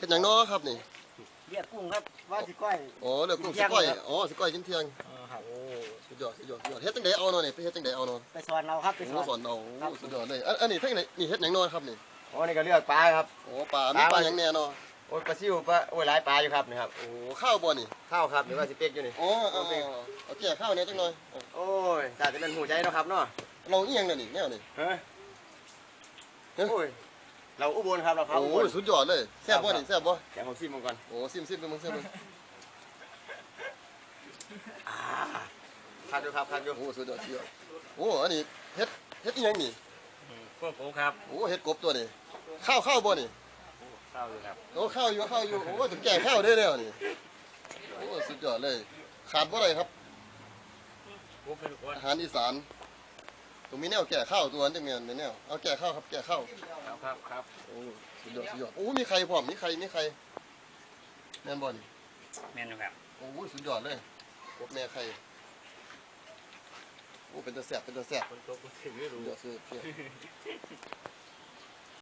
เฮ็ดหยังน้อครับนี่เรียกกุ้งครับว่าสิก้อย อ๋อเลือกกุ้งกิสินเที่ยงก้อยครับ อ๋อสิก้อยกินเที่ยงครับโอ้สุดยอดสุดยอดสุดยอดเฮ็ดจังไดเอาเนาะนี่ไปเฮ็ดจังไดเอาเนาะไปสอนเราครับไปโอ้สอน สอนเอาครับโอ้สุดยอดเลยอันอันนี้เท่งไหนนี่เฮ็ดหยังน้อครับนี่โอ้นี่ก็เลือกปลาครับ โอ้ปลามีปลา หยังแน่เนาะโอ้ยปลาซิวปลาโอ้ยหลายปลาอยู่ครับนี่ครับโอ้ข้าวบ่นี่ข้าวครับหรือว่าสิเป็กอยู่นี่ อ๋อเอาเอาเอาแก่ข้าวเนี่ยจังหน่อยเอาโอ้ยถ้าจะเป็นหูใจเนาะครับเนาะเราอีหยังเนี่ยนี่แนวนี่เฮ้ยเฮ้ยโอ้ย เราอุบลครับเราครับโอ้อุบลสุดยอดเลยแซ่บบ่นี่แซ่บบ่เดี๋ยวผมชิมมันก่อนโอ้ซิมซิมไปมึงซิมมึงอ่าคัดดูครับคัดดูโอ้สุดยอดสุดยอดโอ้อันนี้เฮ็ดเฮ็ดอีหยังนี่พวกผมครับโอ้เฮ็ดกบตัวนี่ข้าวข้าวบ่นี่เข้าอยู่ครับโอ้ข้าวอยู่ข้าวอยู่โอ้ถึงแก่ข้าวได้แล้วนี่โอ้สุดยอดเลย ขาดบ่ได้ครับผมเป็นคนอาหารอีสาน ตรงมีแนวแก่ข้าวตัวนั้นจังแม่นมีแนวเอาแก่ข้าวครับแก่ข้าวครับครับครับโอ้สุดยอดสุดยอดโอ้มีไข่พร้อมมีไข่มีไข่แม่นบ่นี่แม่นครับโอ้สุดยอดเลยกบแม่ไข่โอ้เป็นตะแซ่บเป็นตะแซ่บคนตัวคนถึงไม่สุรู้ดยอดสุดยอด